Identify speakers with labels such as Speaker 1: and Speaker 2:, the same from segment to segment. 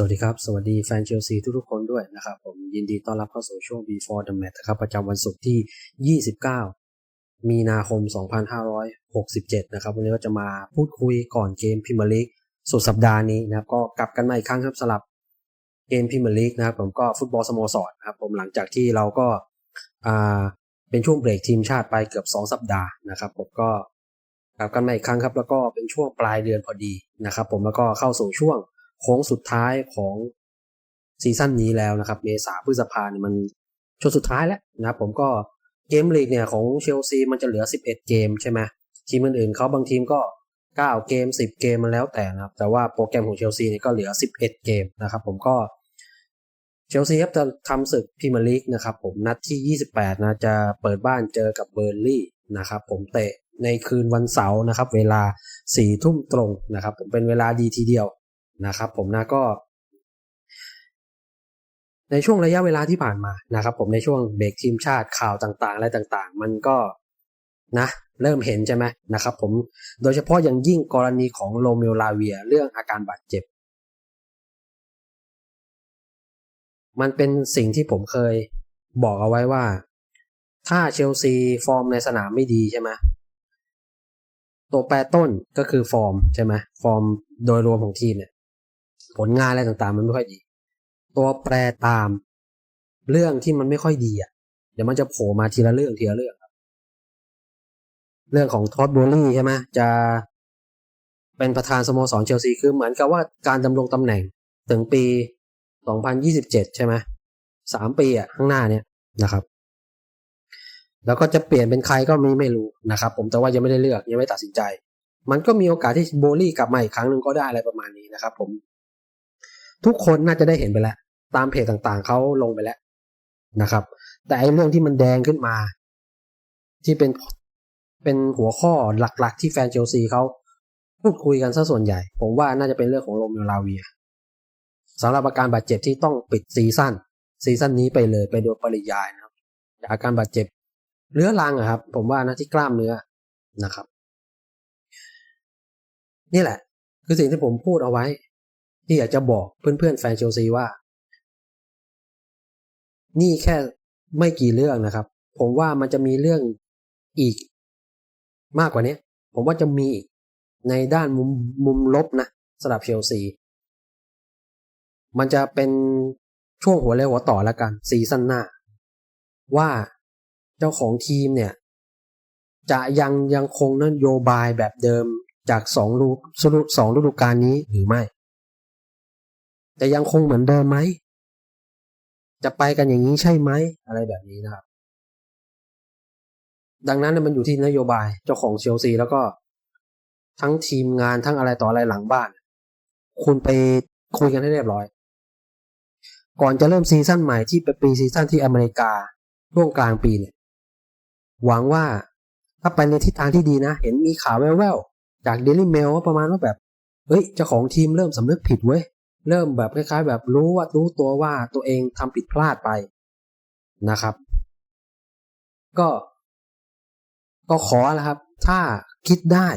Speaker 1: สวัสดีครับ สวัสดีแฟนเชลซีทุกๆคนด้วยนะครับ ผมยินดีต้อนรับเข้าสู่ช่วง Before the Match นะครับ ประจำวันศุกร์ที่ 29 มีนาคม 2567 นะครับ วันนี้ก็จะมาพูดคุยก่อนเกมพิม e ร์ลีกสุดสัปดาห์นี้นะครับ ก็กลับกันมาอีกครั้งครับสลับเกมพิม e ร์ลีกนะครับ ผมก็ฟุตบอลสโมสรนะครับ ผมหลังจากที่เราก็อ่าเป็นช่วงเบรกทีมชาติไปเกือบ 2 สัปดาห์นะครับ ผมก็กลับกันมาอีกครั้งครับ แล้วก็เป็นช่วงปลายเดือนพอดีนะครับ ผมแล้วก็เข้าสู่ช่วง โค้งสุดท้ายของซีซั่นนี้แล้วนะครับ เมษาพฤษภาเนี่ยมันช่วงสุดท้ายแล้วนะครับผมก็เกมลีกเนี่ยของเชลซีมันจะเหลือ 11 เกมใช่ไหมทีมอื่นๆเขาบางทีมก็ 9 เกม 10 เกมมันแล้วแต่นะครับ แต่ว่าโปรแกรมของเชลซีเนี่ยก็เหลือ 11 เกมนะครับ ผมก็เชลซีครับจะทำศึกพรีเมียร์ลีกนะครับผมนัดที่ 28 นะจะเปิดบ้านเจอกับเบอร์ลี่นะครับผมเตะในคืนวันเสาร์นะครับ เวลา4ทุ่มตรงนะครับ ผมเป็นเวลาดีทีเดียว นะครับผมนะก็ ในช่วงระยะเวลาที่ผ่านมานะครับ ผมในช่วงเบรกทีมชาติข่าวต่างๆ อะไรต่างๆ มันก็นะ เริ่มเห็นใช่ไหมนะครับ ผมโดยเฉพาะอย่างยิ่งกรณีของโรเมโอลาเวียเรื่องอาการบาดเจ็บ มันเป็นสิ่งที่ผมเคยบอกเอาไว้ว่า ถ้าเชลซีฟอร์มในสนามไม่ดีใช่ไหมตัวแปรต้นก็คือฟอร์มใช่ไหมฟอร์มโดยรวมของทีมเนี่ย ผลงานอะไรต่างๆ มันไม่ค่อยดี ตัวแปรตามเรื่องที่มันไม่ค่อยดีอะเดี๋ยวมันจะโผล่มาทีละเรื่องทีละเรื่องครับ เรื่องของท็อตบูลลี่ใช่ไหมจะเป็นประธานสโมสรเชลซีคือเหมือนกับว่าการดำรงตำแหน่งถึงปี 2027 ใช่ไหมสามปีอะข้างหน้าเนี่ยนะครับ แล้วก็จะเปลี่ยนเป็นใครก็ไม่ไม่รู้นะครับ ผมแต่ว่ายังไม่ได้เลือกยังไม่ตัดสินใจ มันก็มีโอกาสที่โบลี่กลับมาอีกครั้งหนึ่งก็ได้อะไรประมาณนี้นะครับ ผม ทุกคนน่าจะได้เห็นไปแล้ว ตามเพจต่างๆเขาลงไปแล้วนะครับ แต่ไอ้เรื่องที่มันแดงขึ้นมา ที่เป็นเป็นหัวข้อหลักๆ ที่แฟนเชลซีเขาพูดคุยกันซะส่วนใหญ่ ผมว่าน่าจะเป็นเรื่องของโรเมโอลาเวียสำหรับอาการบาดเจ็บที่ต้องปิดซีซั่นซีซั่นนี้ไปเลยไปโดยปริยายนะครับจากอาการบาดเจ็บเรื้อรังอะครับ ผมว่านะที่กล้ามเนื้อนะครับ นี่แหละ คือสิ่งที่ผมพูดเอาไว้ ที่อยากจะบอกเพื่อนๆแฟนเชลซีว่า นี่แค่ไม่กี่เรื่องนะครับ ผมว่ามันจะมีเรื่องอีก มากกว่านี้ผมว่าจะมีในด้านมุมมุมลบนะสำหรับเชลซี มันจะเป็นช่วงหัวเรียวหัวต่อแล้วกันซีซั่นหน้า ว่าเจ้าของทีมเนี่ย จะยังยังคงนโยบายแบบเดิมจากสองฤดูสองฤดูกาลนี้หรือไม่ จะยังคงเหมือนเดิมไหม จะไปกันอย่างนี้ใช่ไหม อะไรแบบนี้นะครับ ดังนั้นมันอยู่ที่นโยบายเจ้าของเชลซีแล้วก็ ทั้งทีมงานทั้งอะไรต่ออะไรหลังบ้าน คุณไปคุยกันให้เรียบร้อย ก่อนจะเริ่มซีซั่นใหม่ที่เป็นปีซีซั่นที่อเมริกาช่วงกลางปีเนี่ย หวังว่าถ้าไปในทิศทางที่ดีนะ เห็นมีข่าวแว่วๆจากเดลี่เมลว่าประมาณว่าแบบ เฮ้ยเจ้าของทีมเริ่มสำนึกผิดเว้ย เริ่มแบบคล้าย ๆ แบบรู้ว่ารู้ตัวว่าตัวเองทำผิดพลาดไปนะครับ ก็ ก็ขอแล้วครับ ถ้าคิดได้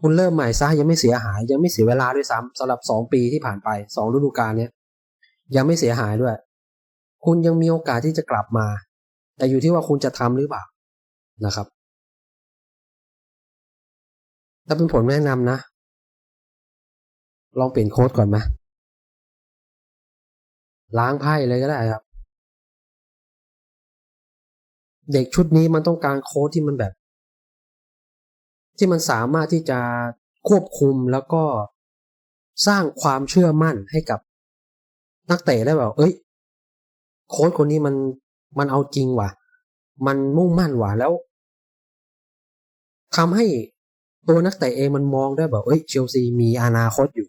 Speaker 1: คุณเริ่มใหม่ซะยังไม่เสียหาย ยังไม่เสียเวลาด้วยซ้ำสำหรับสองปีที่ผ่านไปสองฤดูกาลเนี้ยยังไม่เสียหายด้วย คุณยังมีโอกาสที่จะกลับมา แต่อยู่ที่ว่าคุณจะทำหรือเปล่านะครับถ้าเป็นผลแนะนำนะ ลองเปลี่ยนโค้ดก่อนไหมล้างไพ่เลยก็ได้ครับ เด็กชุดนี้มันต้องการโค้ดที่มันแบบ ที่มันสามารถที่จะควบคุมแล้วก็สร้างความเชื่อมั่นให้กับนักเตะได้แบบ เอ้ย โค้ชคนนี้มันมันเอาจริงว่ะ มันมุ่งมั่นว่ะ แล้วทำให้ตัวนักเตะเองมันมองได้แบบ เอ้ย เชลซีมีอนาคตอยู่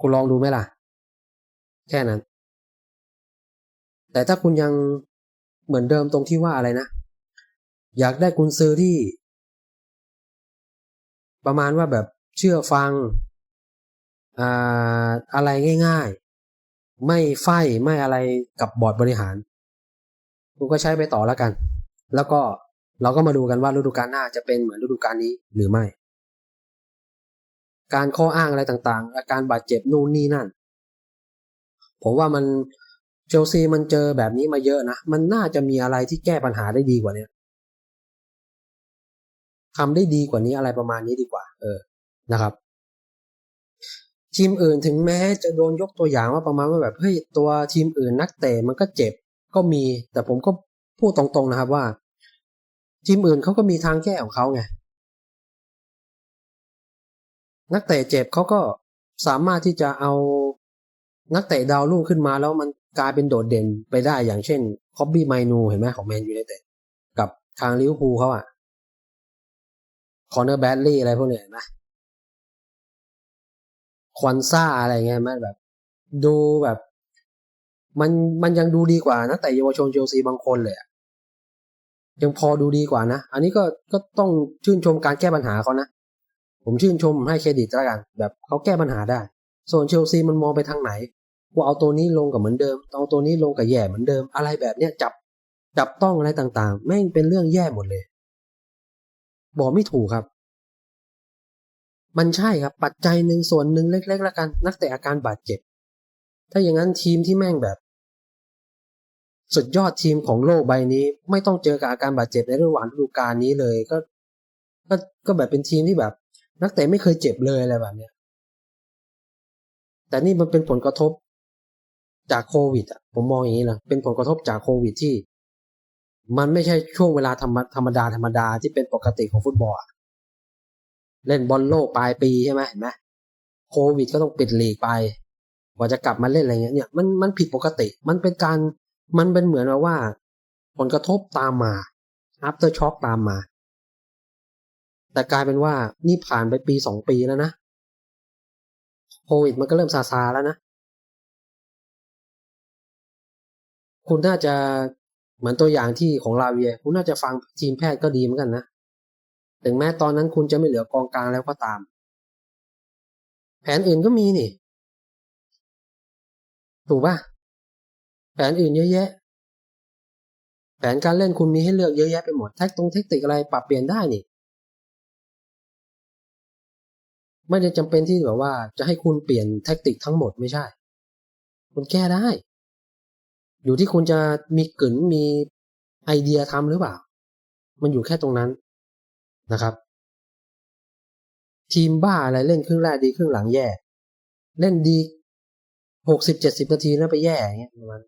Speaker 1: คุณลองดูไหมล่ะ แค่นั้น แต่ถ้าคุณยังเหมือนเดิมตรงที่ว่าอะไรนะ อยากได้กุญซื้อที่ ประมาณว่าแบบเชื่อฟังอ่าอะไรง่ายๆ ไม่ไฟไม่อะไรกับบอร์ดบริหารคุณก็ใช้ไปต่อแล้วกัน แล้วก็เราก็มาดูกันว่าฤดูกาลหน้าจะเป็นเหมือนฤดูกาลนี้หรือไม่ การข้ออ้างอะไรต่างๆ อาการบาดเจ็บนู่นนี่นั่น ผมว่ามันเชลซีมันเจอแบบนี้มาเยอะนะ มันน่าจะมีอะไรที่แก้ปัญหาได้ดีกว่าเนี้ยทำได้ดีกว่านี้อะไรประมาณนี้ดีกว่า เออนะครับทีมอื่นถึงแม้จะโดนยกตัวอย่างว่าประมาณว่าแบบเฮ้ยตัวทีมอื่นนักเตะมันก็เจ็บก็มี แต่ผมก็พูดตรงๆนะครับว่า ทีมอื่นเขาก็มีทางแก้ของเขาไง นักเตะเจ็บเขาก็สามารถที่จะเอานักเตะดาวรุ่งขึ้นมาแล้วมันกลายเป็นโดดเด่นไปได้อย่างเช่นคอบบี้ไมนูเห็นไหมของแมนยูไนเต็ดกับทางลิเวอร์พูลเขาอะคอนเนอร์แบดลี่อะไรพวกเนี้ยเห็นไหมควันซ่าอะไรเงี้ยมันแบบ ดูแบบ มันมันยังดูดีกว่านะแต่เยาวชนเชลซีบางคนเลยยังพอดูดีกว่านะ อันนี้ก็ก็ต้องชื่นชมการแก้ปัญหาเขานะ ผมชื่นชมให้เครดิตแล้วกัน แบบเขาแก้ปัญหาได้ ส่วนเชลซีมันมองไปทางไหนว่าเอาตัวนี้ลงกับเหมือนเดิมเอาตัวนี้ลงกับแย่เหมือนเดิม อะไรแบบเนี้ยจับจับต้องอะไรต่างๆ แม่งเป็นเรื่องแย่หมดเลย บอกไม่ถูกครับ มันใช่ครับ ปัจจัยหนึ่งส่วนหนึ่งเล็ก ๆ แล้วกัน นักเตะอาการบาดเจ็บ ถ้าอย่างนั้นทีมที่แม่งแบบ สุดยอดทีมของโลกใบนี้ ไม่ต้องเจอกับอาการบาดเจ็บในระหว่างฤดูกาลนี้เลยก็ก็ก็แบบเป็นทีมที่แบบ นักเตะไม่เคยเจ็บเลยอะไรแบบเนี้ยแต่นี่มันเป็นผลกระทบจากโควิดอะผมมองอย่างนี้นะเป็นผลกระทบจากโควิดที่ มันไม่ใช่ช่วงเวลาธรรมธรรมดาธรรมดาที่เป็นปกติของฟุตบอลเล่นบอลโลกปลายปีใช่ไหมเห็นไหมโควิดก็ต้องปิดลีกไป กว่าจะกลับมาเล่นอะไรเงี้ยเนี่ยมันมันผิดปกติ มันเป็นการมันเป็นเหมือนว่า ผลกระทบตามมา after shock ตามมา แต่กลายเป็นว่านี่ผ่านไปปีสองปีแล้วนะโควิดมันก็เริ่มซาซาแล้วนะ คุณน่าจะเหมือนตัวอย่างที่ของลาเวีย คุณน่าจะฟังทีมแพทย์ก็ดีเหมือนกันนะ ถึงแม้ตอนนั้นคุณจะไม่เหลือกองกลางแล้วก็ตาม แผนอื่นก็มีนี่ ถูกป่ะแผนอื่นเยอะแยะ แผนการเล่นคุณมีให้เลือกเยอะแยะไปหมดแท็กตรงเทคนิคอะไรปรับเปลี่ยนได้นี่ ไม่ได้จำเป็นที่แบบว่า จะให้คุณเปลี่ยนแท็กติกทั้งหมดไม่ใช่ คุณแก้ได้ อยู่ที่คุณจะมีกึ๋นมีไอเดียทำหรือเปล่า มันอยู่แค่ตรงนั้นนะครับ ทีมบ้าอะไรเล่นครึ่งแรกดีครึ่งหลังแย่ เล่นดีหกสิบเจ็ดสิบนาทีแล้วไปแย่อย่างเงี้ยประมาณ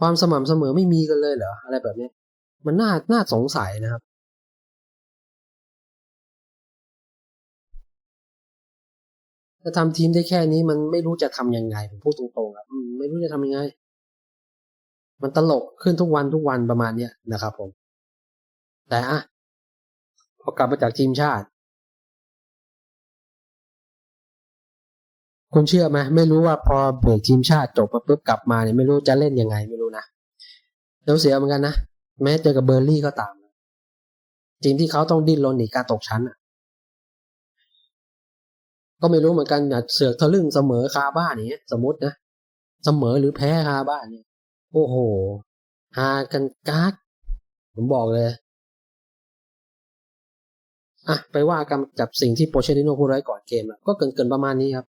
Speaker 1: ความสม่ำเสมอไม่มีกันเลยเหรออะไรแบบนี้มันน่าน่าสงสัยนะครับ ถ้าทำทีมได้แค่นี้มันไม่รู้จะทำยังไงผมพูดตรงๆครับไม่รู้จะทำยังไง มันตลกขึ้นทุกวันทุกวันประมาณเนี้ยนะครับผม แต่อะพอกลับมาจากทีมชาติ คุณเชื่อไหมไม่รู้ว่าพอเบรกทีมชาติจบมาปุ๊บกลับมาเนี่ยไม่รู้จะเล่นยังไงไม่รู้นะเดี๋ยวเสียเหมือนกันนะแม้เจอกับเบอร์ลี่ก็ตามทีมที่เขาต้องดิ้นรนหนีการตกชั้นอะ ก็ไม่รู้เหมือนกันนะเสือกทะลึ่งเสมอคาบ้านอย่างเงี้ย สมมตินะเสมอหรือแพ้คาบ้านเนี่ยโอ้โหฮากันกากผมบอกเลยอะไปว่ากันกับสิ่งที่โปเชติโนพูดไว้ก่อนเกมอะก็เกินๆประมาณนี้ครับ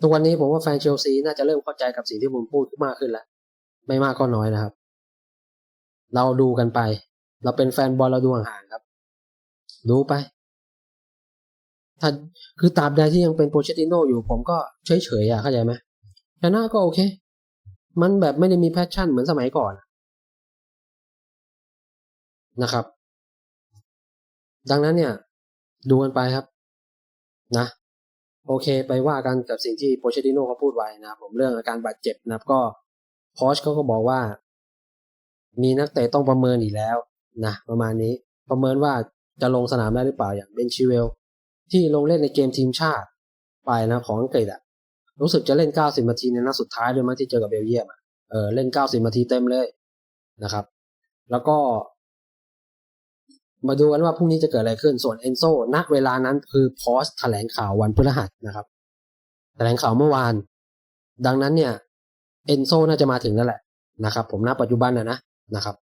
Speaker 1: ทุกวันนี้ผมว่าแฟนเชลซีน่าจะเริ่มเข้าใจกับสิ่งที่ผมพูดมากขึ้นแล้วไม่มากก็น้อยนะครับ เราดูกันไป เราเป็นแฟนบอลเราดูห่างๆครับ ดูไป ถ้าคือตราบใดที่ยังเป็นโปรเชติโนอยู่ผมก็เฉยๆอะเข้าใจไหมชนะก็โอเค มันแบบไม่ได้มีแพชชั่นเหมือนสมัยก่อนนะครับ ดังนั้นเนี่ย ดูกันไปครับ นะ โอเค ไปว่ากันกับสิ่งที่โปเชติโนเขาพูดไว้นะผมเรื่องอาการบาดเจ็บนะครับ ก็โค้ชเขาก็บอกว่า มีนักเตะต้องประเมินอีกแล้วนะประมาณนี้ประเมินว่าจะลงสนามได้หรือเปล่าอย่างเบนชิเวล ที่ลงเล่นในเกมทีมชาติไปนะของอังกฤษอะรู้สึกจะเล่น 90นาทีในนัดสุดท้ายด้วยมั้งที่เจอกับเบลเยียมเออเล่น 90นาทีเต็มเลยนะครับ แล้วก็ มาดูกันว่าพรุ่งนี้จะเกิดอะไรขึ้นส่วนเอนโซณเวลานั้นคือพอสแถลงข่าววันพฤหัสนะครับ แถลงข่าวเมื่อวาน ดังนั้นเนี่ยเอนโซน่าจะมาถึงนั่นแหละนะครับ ผมณปัจจุบันนะนะนะครับ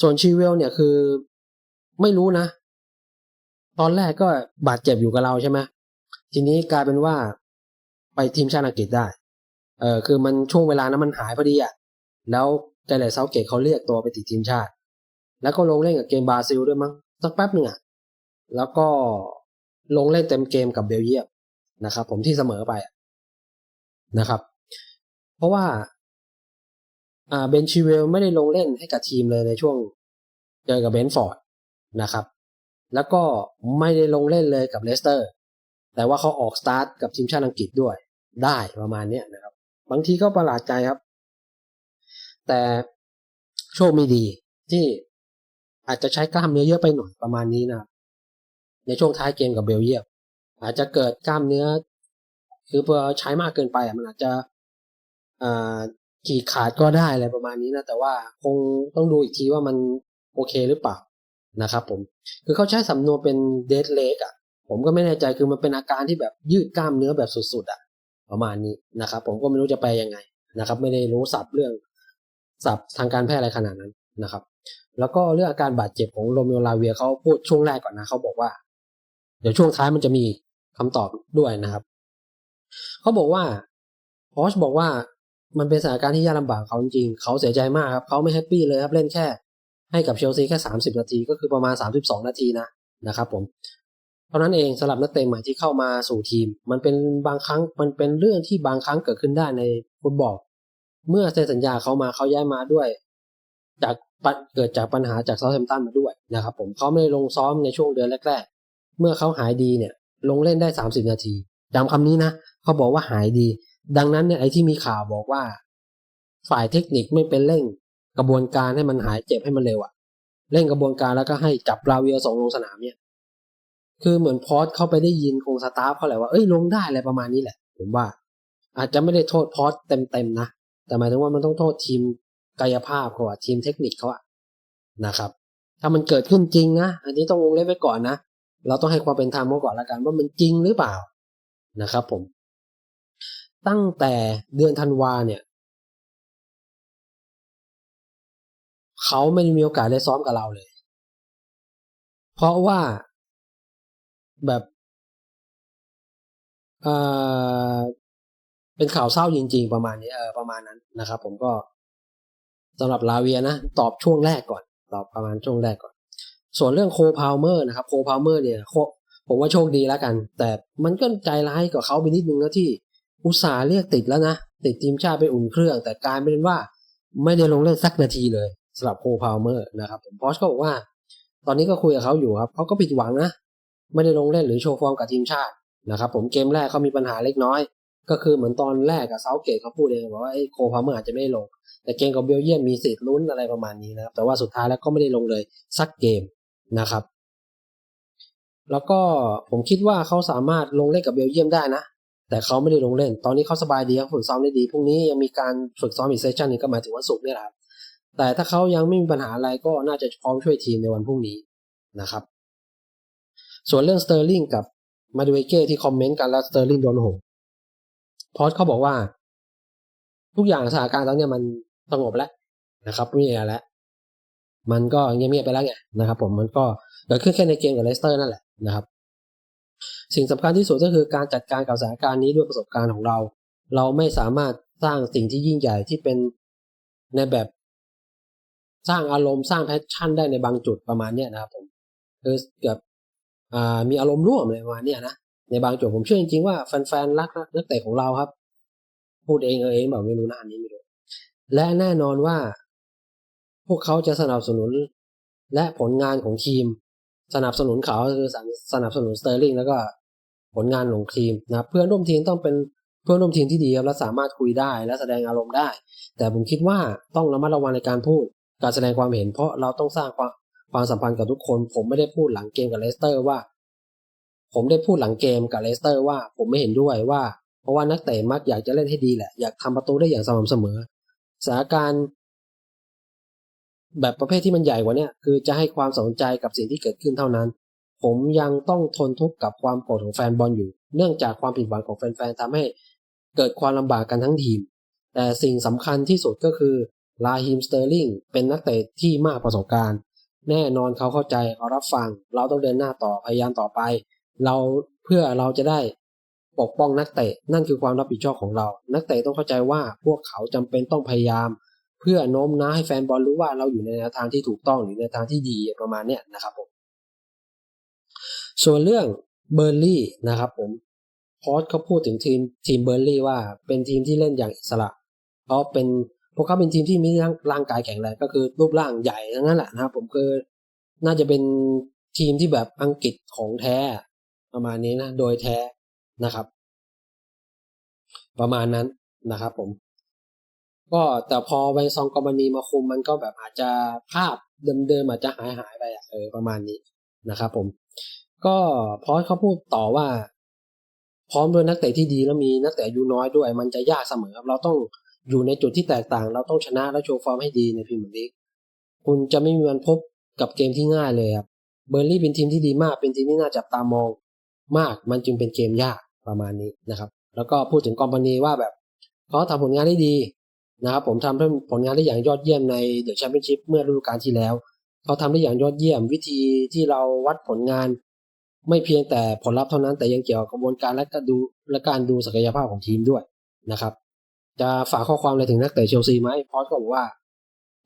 Speaker 1: ส่วนชีเวลเนี่ยคือไม่รู้นะ ตอนแรกก็บาดเจ็บอยู่กับเราใช่ไหมทีนี้กลายเป็นว่าไปทีมชาติอังกฤษได้ เออคือมันช่วงเวลานั้นมันหายพอดีอะ แล้วแต่เลเซาเกตเขาเรียกตัวไปติดทีมชาติ แล้วก็ลงเล่นกับเกมบราซิลด้วยมั้งสักแป๊บหนึ่งอะ แล้วก็ลงเล่นเต็มเกมกับเบลเยียมนะครับ ผมที่เสมอไปนะครับ เพราะว่าอ่าเบนชิเวลไม่ได้ลงเล่นให้กับทีมเลยในช่วงเจอกับเบนฟอร์ดนะครับ แล้วก็ไม่ได้ลงเล่นเลยกับเลสเตอร์ แต่ว่าเขาออกสตาร์ทกับทีมชาติอังกฤษด้วย ได้ประมาณนี้นะครับ บางทีก็ประหลาดใจครับ แต่โชคไม่ดีที่อาจจะใช้กล้ามเนื้อเยอะไปหน่อยประมาณนี้นะครับในช่วงท้ายเกมกับเบลเยียมอาจจะเกิดกล้ามเนื้อ คือพอใช้มากเกินไปมันอาจจะขีดขาดก็ได้อะไรประมาณนี้นะ แต่ว่าคงต้องดูอีกทีว่ามันโอเคหรือเปล่า นะครับผมคือเขาใช้สำนวนเป็นเดดเลกอะผมก็ไม่แน่ใจคือมันเป็นอาการที่แบบยืดกล้ามเนื้อแบบสุดๆอะประมาณนี้นะครับ ผมก็ไม่รู้จะไปยังไงนะครับ ไม่ได้รู้ศัพท์เรื่องศัพท์ทางการแพทย์อะไรขนาดนั้นนะครับ แล้วก็เรื่องอาการบาดเจ็บของโรเมโอลาเวียเขาพูดช่วงแรกก่อนนะเขาบอกว่า เดี๋ยวช่วงท้ายมันจะมีคำตอบด้วยนะครับเขาบอกว่าพอชบอกว่ามันเป็นสถานการณ์ที่ยากลำบากเขาจริงๆเขาเสียใจมากครับเขาไม่แฮปปี้เลยครับเล่นแค่ ให้กับเชลซีแค่สามสิบนาทีก็คือประมาณสามสิบสองนาทีนะนะครับผมเท่านั้นเองสำหรับนักเตะใหม่ที่เข้ามาสู่ทีม มันเป็นบางครั้งมันเป็นเรื่องที่บางครั้งเกิดขึ้นได้ในฟุตบอลเมื่อเซ็นสัญญาเขามาเขาย้ายมาด้วย จากเกิดจากปัญหาจากเซาท์แฮมป์ตันมาด้วยนะครับผมเขาไม่ได้ลงซ้อมในช่วงเดือนแรก ๆ เมื่อเขาหายดีเนี่ย ลงเล่นได้สามสิบนาทีจำคำนี้นะเขาบอกว่าหายดี ดังนั้นเนี่ยไอ้ที่มีข่าวบอกว่า ฝ่ายเทคนิคไม่เป็นเร่ง กระบวนการให้มันหายเจ็บให้มันเร็วอะเร่งกระบวนการแล้วก็ให้จับลาเวียส่งลงสนามเนี่ยคือเหมือนพอสเข้าไปได้ยินคงสตาฟเขาแหละว่าเอ้ยลงได้อะไรประมาณนี้แหละ ผมว่า อาจจะไม่ได้โทษพอสเต็มๆนะแต่หมายถึงว่ามันต้องโทษทีมกายภาพเขาอะทีมเทคนิคเขาอะนะครับ ถ้ามันเกิดขึ้นจริงนะอันนี้ต้องวงเล็บไว้ก่อนนะเราต้องให้ความเป็นธรรมเขาก่อนละกันว่ามันจริงหรือเปล่านะครับ ผม ตั้งแต่เดือนธันวาเนี่ย เขาไม่มีโอกาสได้ซ้อมกับเราเลย เพราะว่าแบบเออเป็นข่าวเศร้าจริง ๆ ประมาณนี้เออประมาณนั้นนะครับ ผมก็สำหรับลาเวียนะ ตอบช่วงแรกก่อน ตอบประมาณช่วงแรกก่อน ส่วนเรื่องโคพาวเมอร์นะครับโคพาวเมอร์เนี่ยผมว่าโชคดีแล้วกัน แต่มันก็ใจร้ายกับเขาไปนิดนึงนะที่อุตส่าห์เรียกติดแล้วนะ ติดทีมชาติไปอุ่นเครื่อง แต่กลายเป็นว่าไม่ได้ลงเล่นสักนาทีเลย สำหรับโคพาวเมอร์นะครับผมพอชก็บอกว่า ตอนนี้ก็คุยกับเขาอยู่ครับเขาก็ผิดหวังนะ ไม่ได้ลงเล่นหรือโชว์ฟอร์มกับทีมชาตินะครับผมเกมแรกเขามีปัญหาเล็กน้อย ก็คือเหมือนตอนแรกกับเซาเกตเขาพูดเองบอกว่าไอ้โคพาวเมอร์อาจจะไม่ได้ลง แต่เกมกับเบลเยียมมีสิทธิ์ลุ้นอะไรประมาณนี้นะครับแต่ว่าสุดท้ายแล้วก็ไม่ได้ลงเลยสักเกมนะครับ แล้วก็ผมคิดว่าเขาสามารถลงเล่นกับเบลเยียมได้นะแต่เขาไม่ได้ลงเล่น ตอนนี้เขาสบายดีเขาฝึกซ้อมได้ดี พรุ่งนี้ยังมีการฝึกซ้อมอีกเซสชันนึงก็หมายถึงวันศุกร์นี่แหละ แต่ถ้าเขายังไม่มีปัญหาอะไรก็น่าจะพร้อมช่วยทีมในวันพรุ่งนี้นะครับ ส่วนเรื่องสเตอร์ลิงกับมาดูเอเก้ที่คอมเมนต์กันแล้วสเตอร์ลิงโดนโหพอสเขาบอกว่า ทุกอย่างสถานการณ์ตอนนี้มันสงบแล้วนะครับไม่มีอะไรแล้วมันก็เงียบๆไปแล้วไงนะครับ ผมมันก็เกิดขึ้นแค่ในเกมกับเลสเตอร์นั่นแหละนะครับ สิ่งสำคัญที่สุดก็คือการจัดการกับสถานการณ์นี้ด้วยประสบการณ์ของเรา เราไม่สามารถสร้างสิ่งที่ยิ่งใหญ่ที่เป็นในแบบ สร้างอารมณ์สร้างแพชชั่นได้ในบางจุดประมาณเนี้ยนะครับผมคือเกือบมีอารมณ์ร่วมเลยประมาณเนี้ยนะในบางจุดผมเชื่อจริงๆว่าแฟนๆรักนักเตะของเราครับ พูดเองเออเองแบบไม่รู้นะอันนี้ไม่รู้และแน่นอนว่า พวกเขาจะสนับสนุน และผลงานของทีม สนับสนุนเขาคือสนับสนุนสเตอร์ลิงแล้วก็ผลงานของทีมนะเพื่อนร่วมทีมต้องเป็นเพื่อนร่วมทีมที่ดีครับและสามารถคุยได้และแสดงอารมณ์ได้ แต่ผมคิดว่าต้องระมัดระวังในการพูด การแสดงความเห็นเพราะเราต้องสร้างความความสัมพันธ์กับทุกคน ผมไม่ได้พูดหลังเกมกับเลสเตอร์ว่า ผมได้พูดหลังเกมกับเลสเตอร์ว่าผมไม่เห็นด้วยว่า เพราะว่านักเตะมักอยากจะเล่นให้ดีแหละ อยากทำประตูได้อย่างสม่ำเสมอสถานการณ์แบบประเภทที่มันใหญ่กว่านี้คือจะให้ความสนใจกับสิ่งที่เกิดขึ้นเท่านั้น ผมยังต้องทนทุกข์กับความโกรธของแฟนบอลอยู่ เนื่องจากความผิดหวังของแฟนๆทำให้เกิดความลำบากกันทั้งทีม แต่สิ่งสำคัญที่สุดก็คือ ลาฮิมสเตอร์ลิงเป็นนักเตะที่มากประสบการณ์ แน่นอนเขาเข้าใจเขารับฟัง เราต้องเดินหน้าต่อพยายามต่อไป เราเพื่อเราจะได้ปกป้องนักเตะนั่นคือความรับผิดชอบของเรา นักเตะต้องเข้าใจว่าพวกเขาจำเป็นต้องพยายาม เพื่อโน้มน้าวให้แฟนบอลรู้ว่าเราอยู่ในแนวทางที่ถูกต้องหรือในทางที่ดีประมาณเนี้ยนะครับผมส่วนเรื่องเบอร์ลี่นะครับผมพอสเขาพูดถึงทีมทีมเบอร์ลี่ว่าเป็นทีมที่เล่นอย่างอิสระเพราะเป็น พวกเขาเป็นทีมที่มีร่างกายแข็งแรงก็คือรูปร่างใหญ่ทั้งนั้นแหละนะครับ ผมคือน่าจะเป็นทีมที่แบบอังกฤษของแท้ประมาณนี้นะโดยแท้นะครับ ประมาณนั้นนะครับ ผม ก็แต่พอไวซองกอมานีมาคุมมันก็แบบอาจจะภาพเดิมๆอาจจะหายหายไปอเออประมาณนี้นะครับผม ก็พอเขาพูดต่อว่า พร้อมด้วยนักเตะที่ดีแล้วมีนักเตะอายุน้อยด้วย มันจะยากเสมอครับเราต้อง อยู่ในจุดที่แตกต่างเราต้องชนะและโชว์ฟอร์มให้ดีในพรีเมียร์ลีกคุณจะไม่มีวันพบกับเกมที่ง่ายเลยครับเบอร์ลี่เป็นทีมที่ดีมากเป็นทีมที่น่าจับตามองมากมันจึงเป็นเกมยากประมาณนี้นะครับ แล้วก็พูดถึงกอมพานีว่าแบบเขาทำผลงานได้ดีนะครับผมทำผลงานได้อย่างยอดเยี่ยมในเดอะแชมเปี้ยนชิพเมื่อฤดูกาลที่แล้ว เขาทำได้อย่างยอดเยี่ยม วิธีที่เราวัดผลงาน ไม่เพียงแต่ผลลัพธ์เท่านั้นแต่ยังเกี่ยวกับกระบวนการและการดูและการดูศักยภาพของทีมด้วยนะครับ จะฝากข้อความอะไรถึงนักเตะเชลซีไหมพอสก็บอกว่า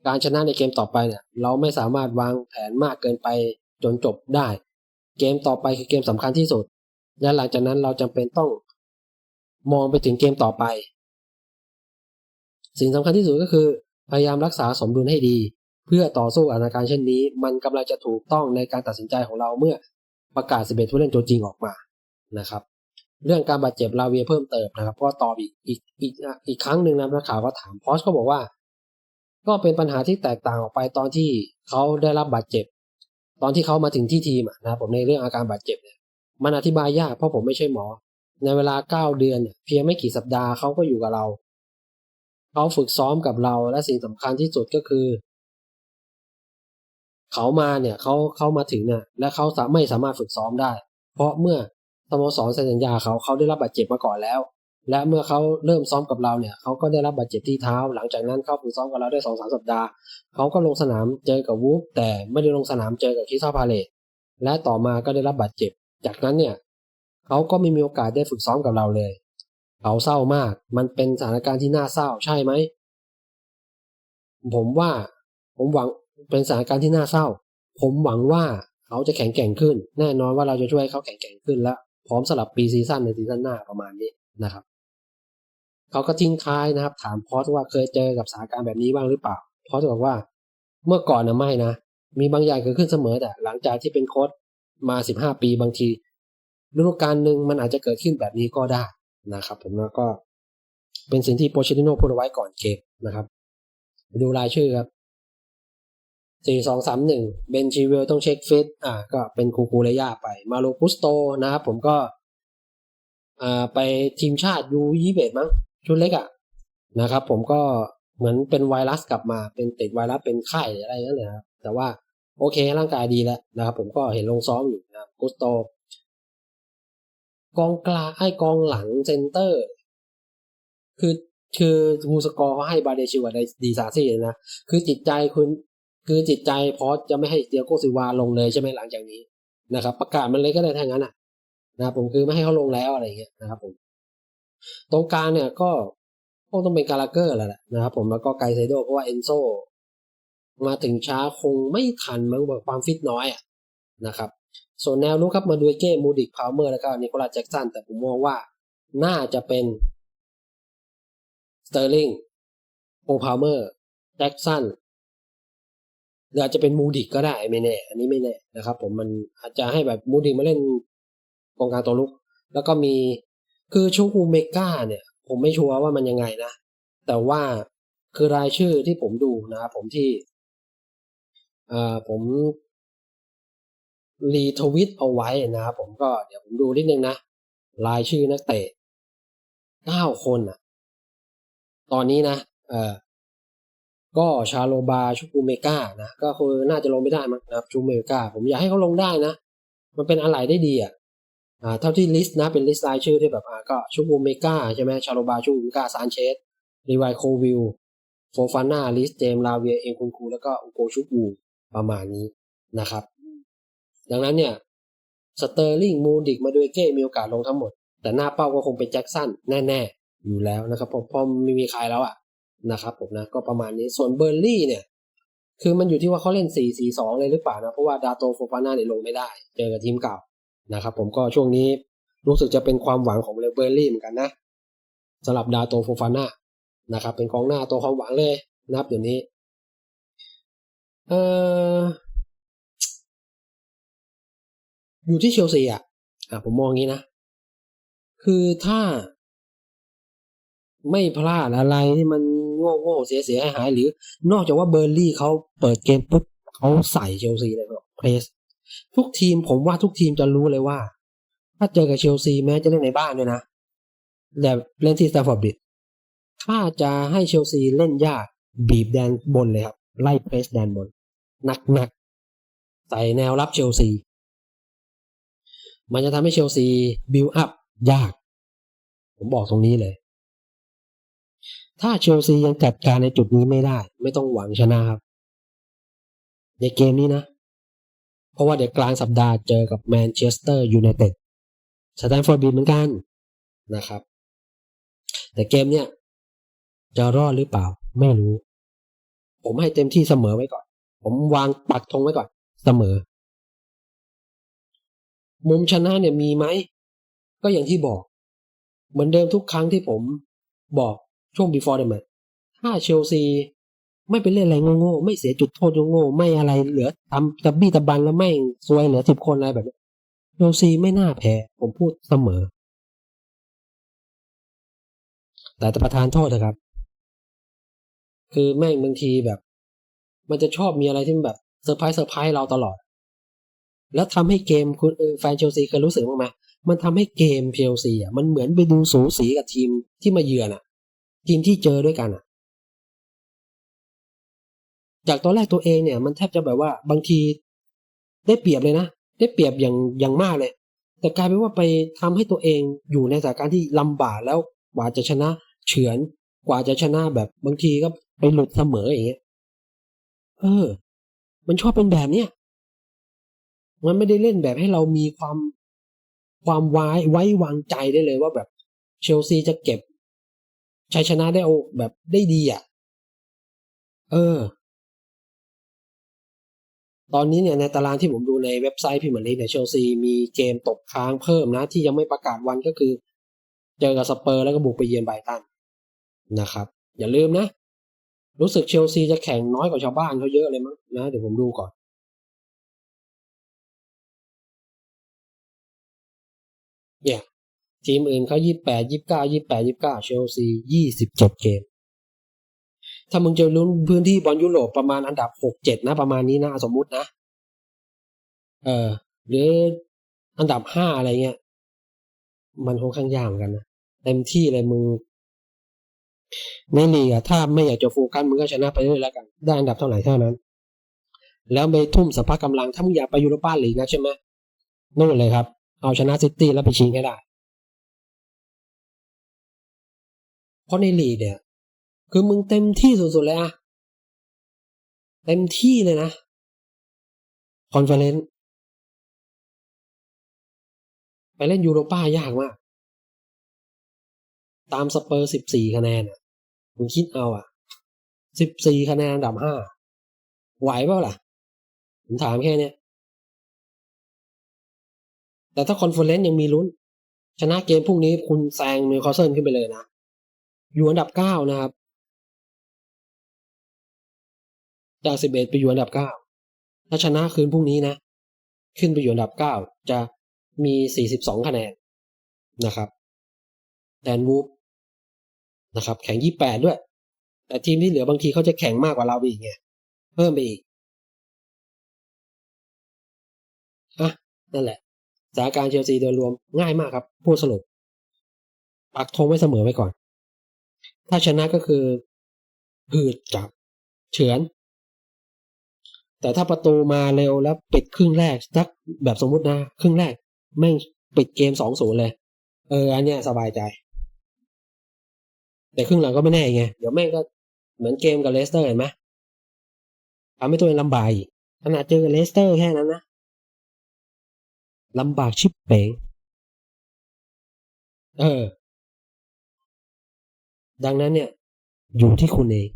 Speaker 1: การชนะในเกมต่อไปเนี่ย เราไม่สามารถวางแผนมากเกินไปจนจบได้ เกมต่อไปคือเกมสำคัญที่สุด และหลังจากนั้นเราจำเป็นต้องมองไปถึงเกมต่อไป สิ่งสำคัญที่สุดก็คือ พยายามรักษาสมดุลให้ดี เพื่อต่อสู้กับสถานการณ์เช่นนี้ มันกำลังจะถูกต้องในการตัดสินใจของเราเมื่อประกาศ 11 ผู้เล่นตัวจริงออกมานะครับ เรื่องการบาดเจ็บลาเวียเพิ่มเติมนะครับก็ตอบอีกอีกอีกอีกครั้งหนึ่งนะนักข่าวก็ถามพอสก็บอกว่า ก็เป็นปัญหาที่แตกต่างออกไปตอนที่เขาได้รับบาดเจ็บ ตอนที่เขามาถึงที่ทีมนะผมในเรื่องอาการบาดเจ็บเนี่ยมันอธิบายยากเพราะผมไม่ใช่หมอ ในเวลาเก้าเดือนเนี่ยเพียงไม่กี่สัปดาห์เขาก็อยู่กับเราเขาฝึกซ้อมกับเราและสิ่งสำคัญที่สุดก็คือ เขามาเนี่ยเขาเขามาถึงเนี่ยและเขาไม่สามารถฝึกซ้อมได้ เพราะเมื่อ โมสรเซ็นสัญญาเขาเขาได้รับบาดเจ็บมาก่อนแล้ว และเมื่อเขาเริ่มซ้อมกับเราเนี่ยเขาก็ได้รับบาดเจ็บที่เท้า หลังจากนั้นเขาฝึกซ้อมกับเราได้สองสามสัปดาห์เขาก็ลงสนามเจอกับวูฟแต่ไม่ได้ลงสนามเจอกับคิซาพาเลตและต่อมาก็ได้รับบาดเจ็บ จากนั้นเนี่ยเขาก็ไม่มีโอกาสได้ฝึกซ้อมกับเราเลยเขาเศร้ามาก มันเป็นสถานการณ์ที่น่าเศร้าใช่ไหม ผมว่า ผมหวังเป็นสถานการณ์ที่น่าเศร้า ผมหวังว่าเขาจะแข็งแกร่งขึ้น แน่นอนว่าเราจะช่วยเขาแข็งแกร่งขึ้นและ พร้อมสลับปีซีซั่นในซีซั่นหน้าประมาณนี้นะครับเขาก็ทิ้งท้ายนะครับ ถามพอสว่าเคยเจอกับสถานการณ์แบบนี้บ้างหรือเปล่าพอสบอกว่าเมื่อก่อนนะไม่นะ มีบางอย่างเกิดขึ้นเสมอแต่หลังจากที่เป็นโค้ชมาสิบห้าปีบางทีฤดูกาลหนึ่งมันอาจจะเกิดขึ้นแบบนี้ก็ได้นะครับ ผมแล้วก็เป็นสิ่งที่โปเชติโนพูดเอาไว้ก่อนเกมนะครับ ดูรายชื่อครับ สี่สองสามหนึ่งเบนชีเวลต้องเช็คฟิตอ่าก็เป็นคูคูเรย่าไป มาโลปุสโตนะครับผมก็อ่าไปทีมชาติยูยี่เบตมั้งชุดเล็กอะ่ะนะครับผมก็เหมือนเป็นไวรัสกลับมาเป็นติดไวรัสเป็นไข้อะไรนั่นแหละครับแต่ว่าโอเคร่างกายดีแล้วนะครับผมก็เห็นลงซ้อมอยู่นะครับกุสโต กองกลางไอ้กองหลังเซนเตอร์ คือคือทูสกอร์เขาให้บาเดชิวในดีซาซี่นะ คือจิตใจคุณ คือจิตใจพอจะไม่ให้เดียโกซิวาลงเลยใช่ไหมหลังจากนี้นะครับ ประกาศมันเลยก็ได้ทั้งนั้นอะนะครับผมคือไม่ให้เขาลงแล้วอะไรเงี้ยนะครับผมตรงกลางเนี่ยก็คงต้องเป็นกาลาเกอร์แหละนะครับผมแล้วก็ไกเซโดเพราะว่าเอนโซมาถึงช้าคงไม่ทันมั้งแบบความฟิตน้อยอะนะครับ ส่วนแนวรู้ครับมาดูเก้มูดิกพาวเมอร์แล้วก็นิโคลัสแจ็กสันแต่ผมมองว่าน่าจะเป็นสเตอร์ลิงโอพาวเมอร์แจ็กสัน หรืออาจจะเป็นมูดิกก็ได้ไม่แน่ อันนี้ไม่แน่นะครับ ผมมันอาจจะให้แบบมูดิกมาเล่นกองกลางตัวลุก แล้วก็มีคือชูคูเมกาเนี่ย ผมไม่ชัวร์ว่ามันยังไงนะ แต่ว่าคือรายชื่อที่ผมดูนะครับผมที่อ่าผมรีทวิตเอาไว้นะครับผมก็เดี๋ยวผมดูนิดนึงนะ รายชื่อนักเตะเก้าคนอะ ตอนนี้นะเออ ก็ชาโลบาชูกูเมกานะก็คือน่าจะลงไม่ได้มั้งนะครับชูเมกาผมอยากให้เขาลงได้นะ มันเป็นอะไรได้ดีอะอ่าเท่าที่ลิสต์นะเป็นลิสต์รายชื่อที่แบบอ่าก็ชูกูเมกาใช่ไหมชาโลบาชูกูเมกาซานเชสรีไวโควิลโฟฟาน่าลิสเจมลาเวียเองคุณคูแล้วก็อุโกชูกูประมาณนี้นะครับ ดังนั้นเนี่ยสเตอร์ลิงมูดิกมาดูเก้มีโอกาสลงทั้งหมด แต่หน้าเป้าก็คงเป็นแจ็คสันแน่ ๆ อยู่แล้วนะครับเพราะเพราะไม่มีใครแล้วอะ นะครับผมนะก็ประมาณนี้ส่วนเบอร์ลี่เนี่ยคือมันอยู่ที่ว่าเขาเล่น 4-4-2 เลยหรือเปล่านะ เพราะว่าดาโตโฟฟาน่าเนี่ยลงไม่ได้ เจอกับทีมเก่านะครับผมก็ช่วงนี้รู้สึกจะเป็นความหวังของเลเบอร์ลี่เหมือนกันนะสำหรับดาโตโฟฟาน่านะครับเป็นกองหน้าตัวความหวังเลยนับเดี๋ยวนี้เอ่ออยู่ที่เชลซีอะอะผมมองงี้นะ คือถ้าไม่พลาดอะไรที่มัน ง่โง่เสียเสียหายหายหรือ นอกจากว่าเบอร์ลี่เขาเปิดเกมปุ๊บเขาใส่เชลซีเลยครับเพรสทุกทีมผมว่าทุกทีมจะรู้เลยว่า ถ้าเจอกับเชลซีแม้จะเล่นในบ้านด้วยนะแต่เล่นที่สตมฟอร์ดบิดถ้าจะให้เชลซีเล่นยากบีบแดนบนเลยครับ ไล่เพรสแดนบนหนักหนักๆใส่แนวรับเชลซี มันจะทำให้เชลซีบิลอัพยาก ผมบอกตรงนี้เลย ถ้าเชลซียังจัดการในจุดนี้ไม่ได้ ไม่ต้องหวังชนะครับ ในเกมนี้นะ เพราะว่าเดี๋ยวกลางสัปดาห์เจอกับแมนเชสเตอร์ยูไนเต็ดสแตนฟอร์ดบีเหมือนกันนะครับ แต่เกมเนี้ยจะรอดหรือเปล่า ไม่รู้ ผมให้เต็มที่เสมอไว้ก่อน ผมวางปักธงไว้ก่อน เสมอ มุมชนะเนี่ยมีไหม ก็อย่างที่บอก เหมือนเดิมทุกครั้งที่ผมบอก ช่วง before the match ถ้าเชลซีไม่ไปเล่นอะไรโง่ๆไม่เสียจุดโทษโง่ๆไม่อะไรเหลือทำตะบี้ตะบันแล้วไม่ซวยเหลือสิบคนอะไรแบบนี้เชลซีไม่น่าแพ้ ผมพูดเสมอ แต่ประธานโทษนะครับ คือแม่งบางทีแบบ มันจะชอบมีอะไรที่แบบเซอร์ไพรส์เซอร์ไพรส์เราตลอด แล้วทำให้เกมคุณแฟนเชลซีเคยรู้สึกบ้างไหมมันทำให้เกมเชลซีอะมันเหมือนไปดูสูสีกับทีมที่มาเยือนอะ ทีมที่เจอด้วยกันอะจากตอนแรกตัวเองเนี่ย มันแทบจะแบบว่าบางทีได้เปรียบเลยนะได้เปรียบอย่างอย่างมากเลย แต่กลายเป็นว่าไปทำให้ตัวเองอยู่ในสถานการณ์ที่ลำบากแล้วกว่าจะชนะเฉือนกว่าจะชนะแบบบางทีก็ไปหลุดเสมออย่างเงี้ยเออ มันชอบเป็นแบบเนี้ยมันไม่ได้เล่นแบบให้เรามีความความไว้ไว้วางใจได้เลยว่าแบบเชลซีจะเก็บ ชัยชนะได้โอแบบได้ดีอะ เออ ตอนนี้เนี่ยในตารางที่ผมดูในเว็บไซต์พิมพ์ลีกเนี่ยเชลซีมีเกมตกค้างเพิ่มนะ ที่ยังไม่ประกาศวันก็คือ เจอกับสเปอร์แล้วก็บุกไปเยือนไบรตันนะครับ อย่าลืมนะ รู้สึกเชลซีจะแข่งน้อยกว่าชาวบ้านเขาเยอะเลยมั้งนะ เดี๋ยวผมดูก่อนเนี่ย ทีมอื่นเขายี่แปดยี่เก้ายี่แปดยี่เก้าเชลซียี่สิบเจ็ดเกม ถ้ามึงจะลุ้นพื้นที่บอลยุโรปประมาณอันดับหกเจ็ดนะ ประมาณนี้นะ สมมุตินะ เออ หรืออันดับห้าอะไรเงี้ย มันค่อนข้างยากเหมือนกันนะเต็มที่เลยมึงในลีกอะถ้าไม่อยากจะโฟกัสมึงก็ชนะไปเรื่อยแล้วกัน ได้อันดับเท่าไหร่เท่านั้น แล้วไปทุ่มสภาพกำลังถ้ามึงอยากไปยูโรปาลีกนะใช่ไหมนู่นเลยครับ เอาชนะซิตี้แล้วไปชิงให้ได้ ราะในลีกเนี่ย คือมึงเต็มที่สุดๆเลยอะเต็มที่เลยนะ คอนเฟอเรนซ์ไปเล่นยูโรป้ายากมาก ตามสเปอร์สิบสี่คะแนนอะมึงคิดเอาอะสิบสี่คะแนนอันดับห้าไหวเปล่าล่ะ ผมถามแค่เนี้ยแต่ถ้าคอนเฟอเรนซ์ยังมีลุ้น ชนะเกมพรุ่งนี้คุณแซงนิวคาสเซิลขึ้นไปเลยนะ อยู่อันดับเก้านะครับ จากสิบเอ็ดไปอยู่อันดับเก้าถ้าชนะคืนพรุ่งนี้นะ ขึ้นไปอยู่อันดับเก้าจะมีสี่สิบสองคะแนนนะครับแดนวูฟนะครับ แข่งยี่แปดด้วย แต่ทีมที่เหลือบางทีเขาจะแข่งมากกว่าเราไปอีกไงเพิ่มไปอีกอะนั่นแหละสถานการณ์เชลซีโดยรวมง่ายมากครับ พูดสรุป ปักธงไว้เสมอไว้ก่อน ถ้าชนะก็คือหืดกับเฉือน แต่ถ้าประตูมาเร็วแล้วปิดครึ่งแรกสักแบบสมมุตินะ ครึ่งแรก แม่งปิดเกมสองศูนย์เลย เออ อันเนี้ยสบายใจ แต่ครึ่งหลังก็ไม่แน่ไง เดี๋ยวแม่งก็เหมือนเกมกับเลสเตอร์เห็นไหมทำให้ตัวเองลำบากขนาดเจอเลสเตอร์แค่นั้นนะลำบากชิบเป๋งเออ ดังนั้นเนี่ย อยู่ที่คุณเอง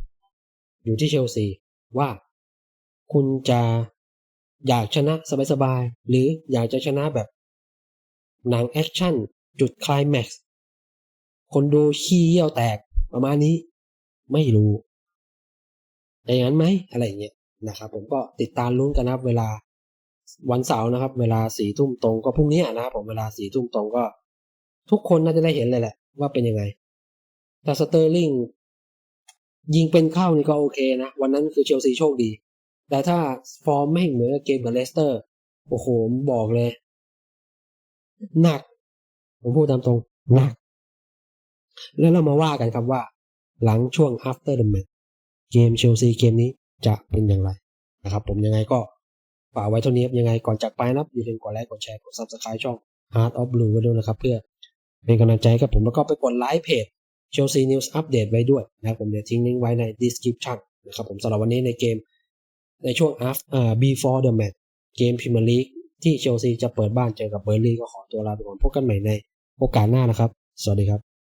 Speaker 1: อยู่ที่เชลซีว่าคุณจะอยากชนะสบายๆ หรืออยากจะชนะแบบหนังแอคชั่น จุดคลายแม็กซ์คนดูขี้เยี่ยวแตกประมาณนี้ ไม่รู้อย่างนั้นไหมอะไรเงี้ยนะครับผมก็ติดตามลุ้นกันนะครับเวลาวันเสาร์นะครับ เวลาสี่ทุ่มตรงก็พรุ่งนี้นะครับผมเวลาสี่ทุ่มตรงก็ ทุกคนน่าจะได้เห็นเลยแหละ ว่าเป็นยังไง แต่สเตอร์ลิงยิงเป็นเข้านี่ก็โอเคนะ วันนั้นคือเชลซีโชคดี แต่ถ้าฟอร์มไม่เหมือนเกมกับเลสเตอร์ โอ้โหผมบอกเลย หนัก ผมพูดตามตรงหนัก แล้วเรามาว่ากันครับว่า หลังช่วง after the match เกมเชลซีเกมนี้จะเป็นอย่างไรนะครับ ผมยังไงก็ฝากไว้เท่านี้ยังไงก่อนจากไปนะครับอย่าลืมกดไลค์กดแชร์กด subscribe ช่อง Heart of Blue ไว้ด้วยนะครับ เพื่อเป็นกำลังใจกับผมแล้วก็ไปกดไลค์เพจ Chelsea News Update ไว้ด้วยนะครับผมเดี๋ยวทิ้งลิงก์ไว้ใน description นะครับผมสำหรับวันนี้ในเกมในช่วง after อ่า before the match เกมพรีเมียร์ลีกที่เชลซีจะเปิดบ้านเจอกับเบอร์ลี่ก็ขอตัวลาไปก่อนพบกันใหม่ในโอกาสหน้านะครับ สวัสดีครับ